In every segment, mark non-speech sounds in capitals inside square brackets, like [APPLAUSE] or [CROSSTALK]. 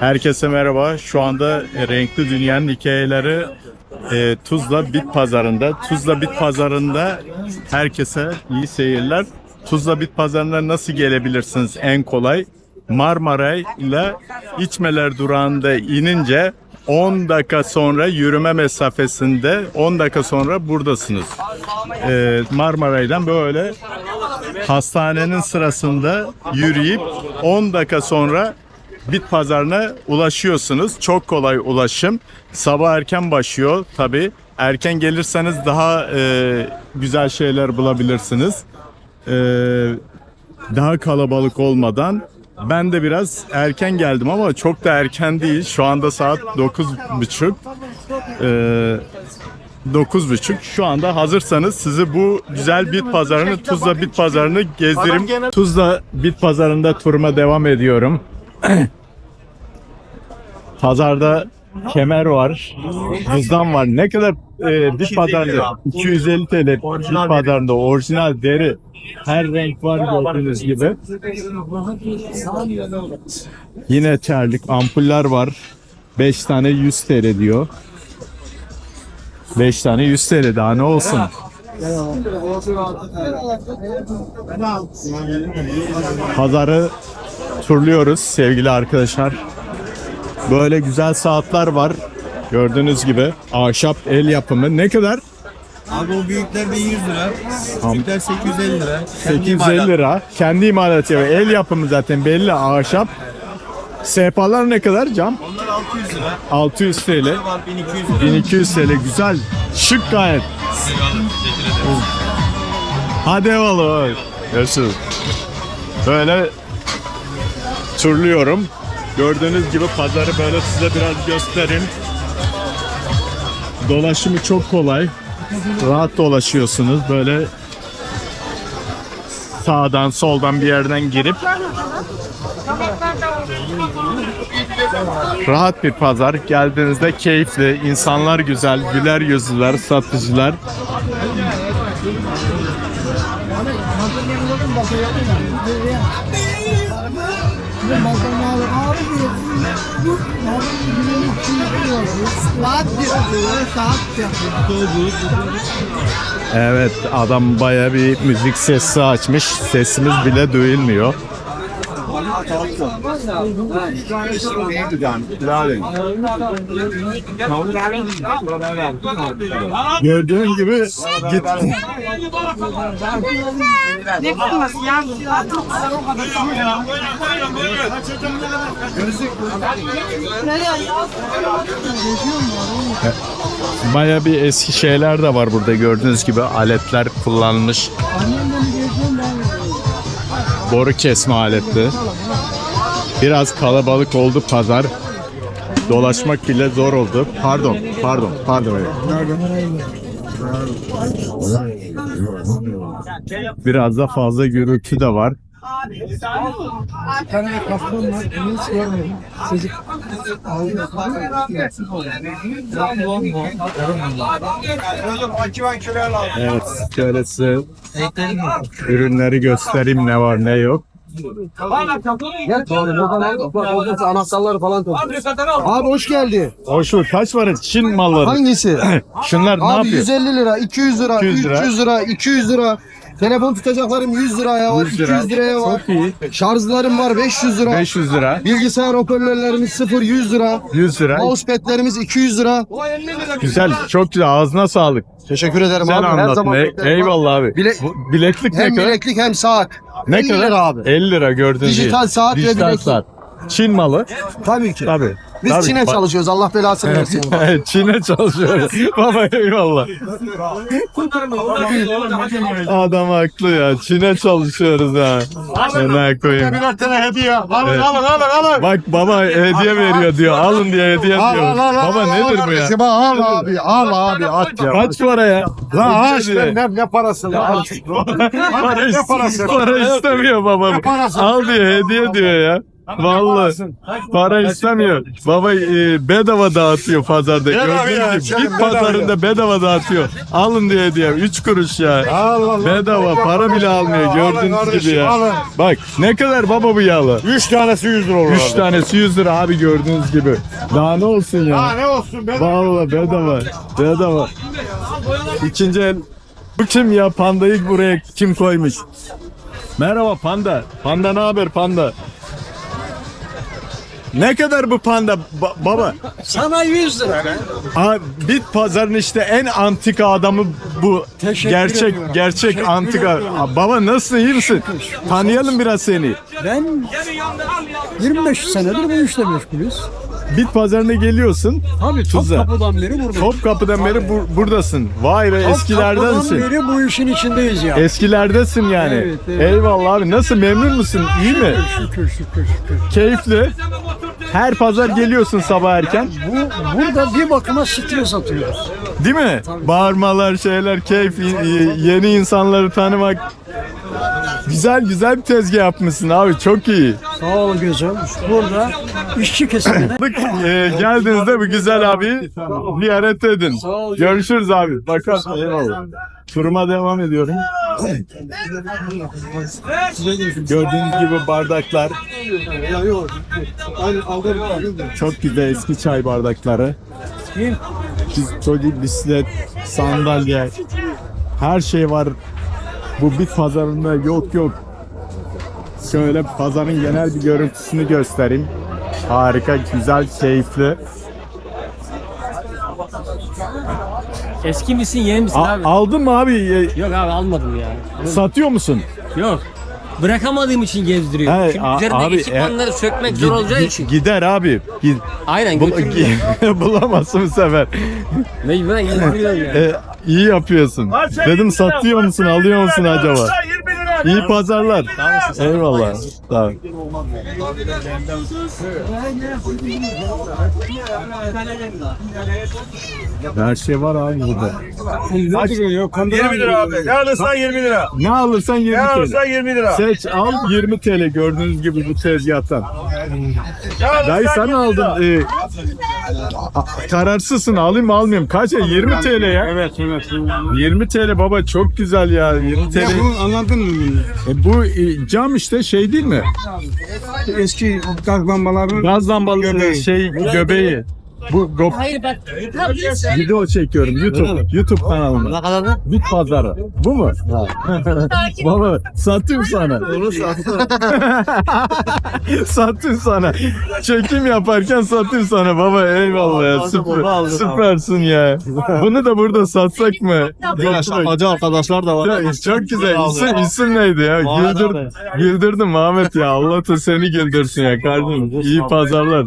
Herkese merhaba. Şu anda Renkli Dünya'nın hikayeleri e, Tuzla Bit Pazarı'nda. Tuzla Bit Pazarı'nda herkese iyi seyirler. Tuzla Bit Pazarı'na nasıl gelebilirsiniz en kolay? Marmaray ile İçmeler durağında inince 10 dakika sonra yürüme mesafesinde 10 dakika sonra buradasınız. E, Marmaray'dan böyle hastanenin sırasında yürüyüp 10 dakika sonra bit pazarına ulaşıyorsunuz. Çok kolay ulaşım. Sabah erken başlıyor tabi. Erken gelirseniz daha e, güzel şeyler bulabilirsiniz. E, daha kalabalık olmadan. Ben de biraz erken geldim ama çok da erken değil. Şu anda saat 9.30. E, 9.30. Şu anda hazırsanız sizi bu güzel bit pazarını, Tuzla bit pazarını gezdireyim. Tuzla bit pazarında turuma devam ediyorum. [CLEARS THROAT] Pazarda kemer var, cüzdan var. Ne kadar e, bit pazarında? 250 TL bit pazarında orijinal deri. Her renk var gördüğünüz gibi. Yine terlik ampuller var. 5 tane 100 TL diyor. 5 tane 100 TL daha ne olsun. Pazarı turluyoruz sevgili arkadaşlar. Böyle güzel saatler var. Gördüğünüz gibi ahşap el yapımı ne kadar? Abi o büyükler de 100 lira. Küçükler 850 lira. Kendi 850 imalat. lira. Kendi imalatı. El yapımı zaten belli ahşap. Sehpalar ne kadar cam? Onlar 600 lira. 600 TL. Var 1200 lira. 1200 TL güzel. Şık gayet. Hadi eyvallah. Görüşürüz. Böyle turluyorum. Gördüğünüz gibi pazarı böyle size biraz göstereyim. Dolaşımı çok kolay. Rahat dolaşıyorsunuz. Böyle sağdan soldan bir yerden girip Rahat bir pazar. Geldiğinizde keyifli, insanlar güzel, güler yüzlüler, satıcılar. Evet, adam baya bir müzik sesi açmış. Sesimiz bile duyulmuyor. Gördüğün gibi gitti. Ne kırması ya? Baya bir eski şeyler de var burada gördüğünüz gibi aletler kullanılmış. Boru kesme aleti. Biraz kalabalık oldu pazar. Dolaşmak bile zor oldu. Pardon, pardon, pardon. Biraz da fazla gürültü de var. Bir tane de kafam var, bunu hiç görmedim. Çocuk Evet, şöyle size ürünleri göstereyim ne var ne yok. Anahtarları falan Abi hoş geldi. Hoş bulduk. Kaç para? Çin malları. Hangisi? [CLEARS THROAT] Şunlar ne Abi yapıyor? 150 lira, 200 lira, 200 lira. 300 lira, 200 lira. Telefon tutacaklarım 100 liraya var, 100 lira. 200 liraya var. Çok iyi. Şarjlarım var 500 lira. 500 lira, Bilgisayar hoparlörlerimiz 0 100 lira. 100 lira. Mousepad'lerimiz 200 lira. Güzel, çok güzel. Ağzına sağlık. Teşekkür ederim Sen abi. Her zaman beklerim. Eyvallah abi. Bile- Bu bileklik ne Hem kadar? bileklik hem saat. Ne 50 kadar? lira abi. 50 lira gördüğünüz Dijital gibi. saat ve Dijital bileklik. saat. Çin malı. Tabii ki. Tabii. Biz Tabii. Çin'e çalışıyoruz. Allah belasını versin. [LAUGHS] Evet, Çin'e çalışıyoruz. [LAUGHS] Baba eyvallah. Adam haklı ya. Çin'e çalışıyoruz ha. Ne koyayım. Birer tane hediye. Alın Evet. alın alın alın. Bak baba hediye veriyor diyor. Alın diye hediye diyor. Baba nedir bu ya? Al abi al abi at ya. Kaç para ya? La Hediye aç ne, ne, ne parası la aç. Para, Ne parası? para istemiyor parası? Al diyor hediye diyor ya. Vallahi para istemiyor. Baba e, bedava dağıtıyor pazarda. Bedava Gördüğünüz gibi bedava pazarında bedava dağıtıyor. Alın diye diye 3 kuruş ya. Allah Allah. Bedava para bile almıyor gördüğünüz gibi ya. Bak ne kadar baba bu yağlı. Üç tanesi 100 lira olur. 3 abi. tanesi 100 lira abi gördüğünüz gibi. Daha ne olsun ya. ne olsun be. Vallahi bedava. Bedava. İkinci el. Bu kim ya? Pandayı buraya kim koymuş? Merhaba panda. Panda ne haber panda? Ne kadar bu panda ba- baba? Sana 100 lira. Abi bit pazarın işte en antika adamı bu. Teşekkür gerçek ediyorum. gerçek Teşekkür antika. ediyorum. Aa, Baba nasılsın iyi misin? Tanıyalım biraz seni. Ben 25 senedir bu işle meşgulüz. Bit pazarına geliyorsun. Tabii Tuzla. Topkapı'dan beri buradayım. Topkapı'dan beri bu- buradasın. Vay be eskilerdensin. Topkapı'dan beri bu işin içindeyiz ya. Eskilerdesin yani. Evet, evet. Eyvallah abi. Nasıl memnun musun? İyi mi? Şükür şükür şükür. Keyifli. Her pazar geliyorsun sabah erken. Bu, burada bir bakıma stres atıyoruz. Değil mi? Bağırmalar, şeyler, keyif, y- yeni insanları tanımak. Güzel güzel bir tezgah yapmışsın abi. Çok iyi. Sağ ol gözüm. Burada işçi kesimine Ee, geldiğinizde bu güzel abi ziyaret edin. ol. Görüşürüz abi. Bakalım. Eyvallah. Turuma devam ediyorum. Gördüğünüz gibi bardaklar. Çok güzel eski çay bardakları. Çocuk bisiklet, sandalye, her şey var. Bu bit pazarında yok yok. Şöyle pazarın genel bir görüntüsünü göstereyim. Harika, güzel, keyifli. Eski misin yeni misin A- abi? aldın mı abi? Yok abi almadım ya. Satıyor musun? Yok. Bırakamadığım için gezdiriyor. He, Çünkü a- üzerindeki abi, ekipmanları sökmek zor Gid- olacağı gi- için. Gider abi. Gid- Aynen Bul- götürmüyor. gi- [LAUGHS] Bulamazsın bu sefer. Mecburen [LAUGHS] gezdiriyorum yani. E, iyi yapıyorsun. Dedim satıyor musun, alıyor musun acaba? İyi pazarlar. Eyvallah. Ol. Her şey var abi burada. 20 lira abi. Ne alırsan 20 lira. Ne alırsan 20 Ne TL. alırsan 20 lira. Seç al 20 TL gördüğünüz gibi bu tezgahtan. Dayı sen 20 lira. aldın. E, a- kararsızsın alayım mı almayayım. Kaç ya? 20 TL ya. Evet evet. 20 TL baba çok güzel ya. 20 TL. anladın mı? E, bu e, cam işte şey değil mi? Eski gaz lambalarının Gaz lambalı Göbeği. şey göbeği. Bu go Hayır bak. video çekiyorum YouTube YouTube kanalımda. Ne kadar da? Bit pazarı. Bu mu? Baba satayım sana. satayım [LAUGHS] sana. Çekim yaparken satayım sana baba eyvallah ya. Süper, süpersin ya. Bunu da burada satsak mı? Hacı arkadaşlar da Ya, çok güzel. İsim, isim neydi ya? Güldür, güldürdün Ahmet ya. Allah da seni güldürsün ya kardeşim. İyi pazarlar.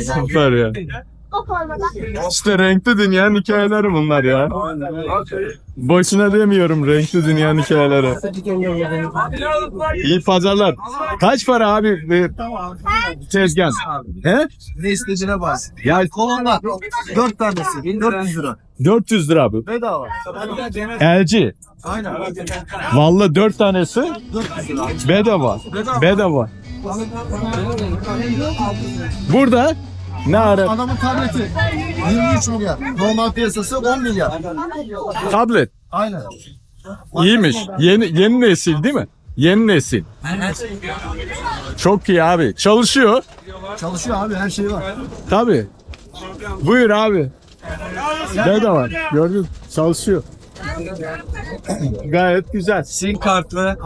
Süper ya. İşte renkli dünyanın hikayeleri bunlar ya. Boşuna demiyorum renkli dünyanın hikayeleri. İyi pazarlar. Kaç para abi e, tezgah? He? Ne istediğine bas. Ya Kolonlar. 4 tanesi. 400 lira. 400 lira abi. Bedava. LG. Aynen. Vallahi 4 tanesi bedava. Bedava. Burada ne ara Adamın tableti 23 milyar. Normal piyasası 10 milyar. tablet Aynen. iyiymiş. Yeni yeni nesil değil mi? Yeni nesil. Çok iyi abi. Çalışıyor. Çalışıyor abi her şey var. Tabii. Buyur abi. Bedava. Gördün çalışıyor. Gayet güzel. Sim kartlı.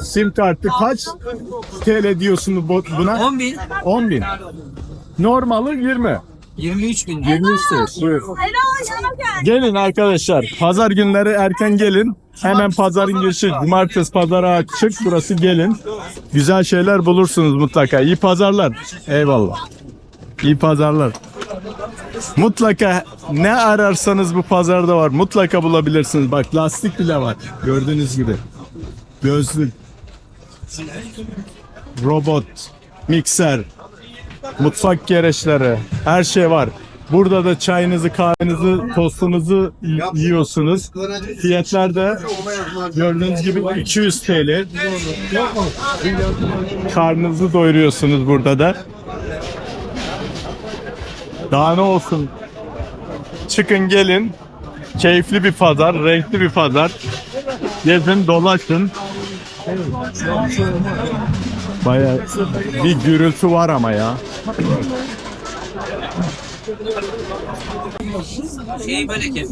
Sim kartı kaç TL diyorsun bu- buna? 10 bin. 10 bin. Normalı 20. 23 bin. 20 istiyoruz. Buyur. Gelin arkadaşlar. Pazar günleri erken gelin. Hemen pazarın girişi. Cumartesi pazara açık. Burası gelin. Güzel şeyler bulursunuz mutlaka. İyi pazarlar. Eyvallah. İyi pazarlar. Mutlaka ne ararsanız bu pazarda var. Mutlaka bulabilirsiniz. Bak lastik bile var. Gördüğünüz gibi. Gözlük. Robot. Mikser. Mutfak gereçleri. Her şey var. Burada da çayınızı, kahvenizi, tostunuzu yiyorsunuz. Fiyatlar da gördüğünüz gibi 200 TL. Karnınızı doyuruyorsunuz burada da. Daha ne olsun? Çıkın gelin. Keyifli bir pazar, renkli bir pazar. Gezin, dolaşın. Bayağı bir gürültü var ama ya. Şeyi böyle kes.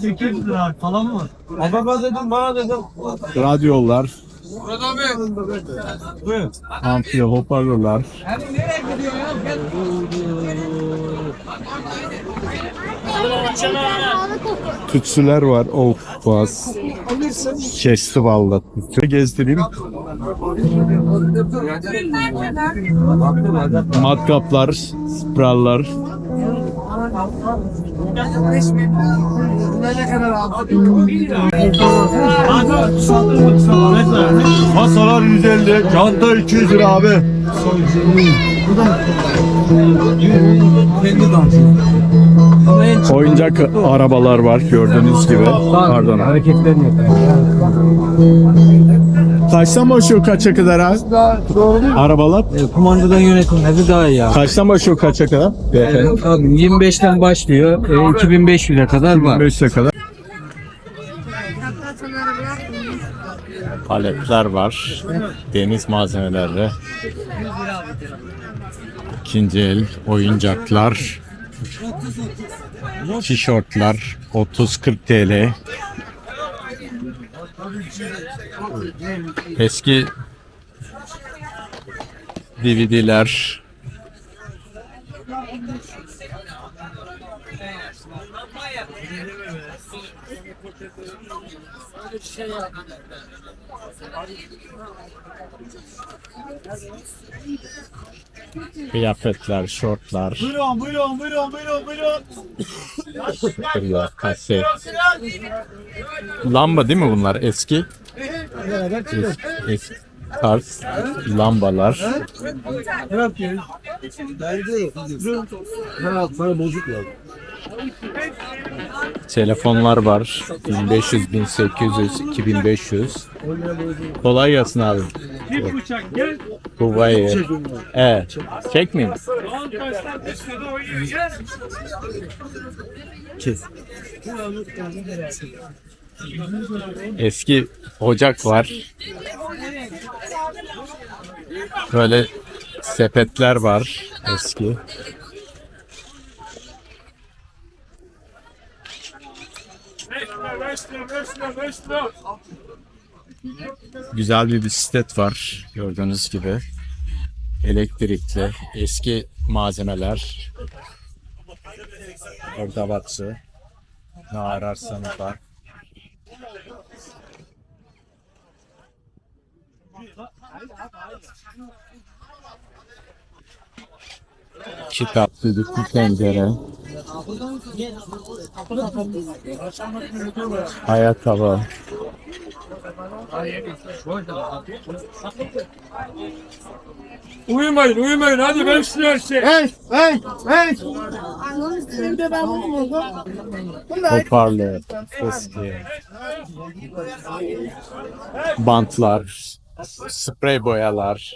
800 lira falan mı? Baba dedim bana dedim. Radyolar, Buyurun. amfi, hoparlörler. Tütsüler var. Of bas. Kesti. Tütsü gezdireyim. Matkaplar, sprallar. Masalar 150, çanta 200 lira abi. Oyuncak arabalar var gördüğünüz gibi. Pardon. hareketlerini. Kaçtan başlıyor kaça kadar abi? Arabalar? E, kumandadan yönetilmesi daha iyi ya. Kaçtan başlıyor kaça kadar? Beyefendi. Abi 25'ten başlıyor. E, 2500'e kadar var. 5'e kadar. Paletler var. Deniz malzemeleri. İkinci el oyuncaklar. Tişörtler 30-40 TL. Eski DVD'ler. Kıyafetler, şortlar. Buyurun buyurun buyurun buyurun buyurun. Kaset. Lamba değil mi bunlar eski? Eski, eski tarz lambalar. Para bozuk ya. Telefonlar var. 1500, 1800, 2500. Kolay gelsin abi. Huawei. E, çekmeyeyim. Kes. Eski ocak var. Böyle sepetler var eski. Güzel bir bisiklet var gördüğünüz gibi. Elektrikli, eski malzemeler. Orada batsı. Ne ararsanız var. Kitap, düdüklü tencere. Ayakkabı. Uyumayın uyumayın hadi ben size şey. Hey, hey, hey. Şimdi ben bunu buldum. Hoparlör, eski. Bantlar, sprey boyalar.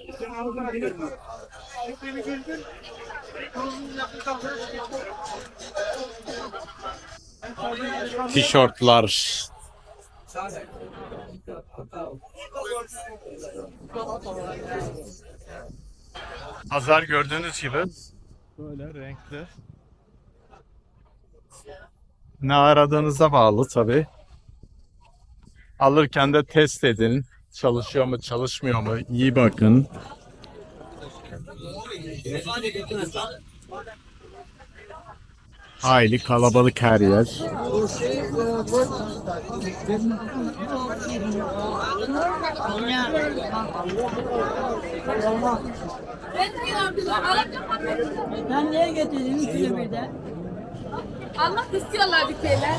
Tişörtler. Pazar gördüğünüz gibi böyle renkli. Ne aradığınıza bağlı tabi. Alırken de test edin. Çalışıyor mu, çalışmıyor mu? İyi bakın. Hayli kalabalık her yer. Ben niye getirdim ikili birden? Almak istiyorlar bir şeyler.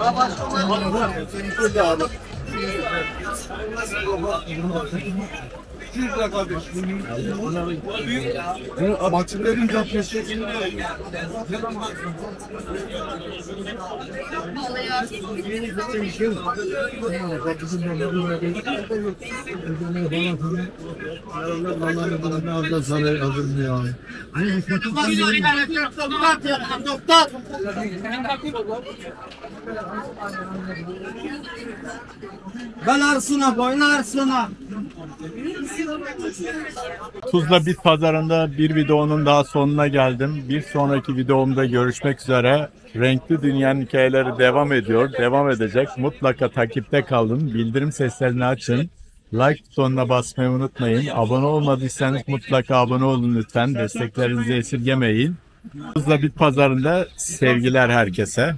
我们我们我们我们我们我们我们我们 cebinde. Bahçelerin caddesi. Ben Arslan'a boyun Arslan'a. Tuzla Bit Pazarı'nda bir videonun daha sonuna geldim. Bir sonraki videomda görüşmek üzere. Renkli Dünyanın hikayeleri devam ediyor, devam edecek. Mutlaka takipte kalın, bildirim seslerini açın. Like butonuna basmayı unutmayın. Abone olmadıysanız mutlaka abone olun lütfen. Desteklerinizi esirgemeyin. Tuzla Bit Pazarı'nda sevgiler herkese.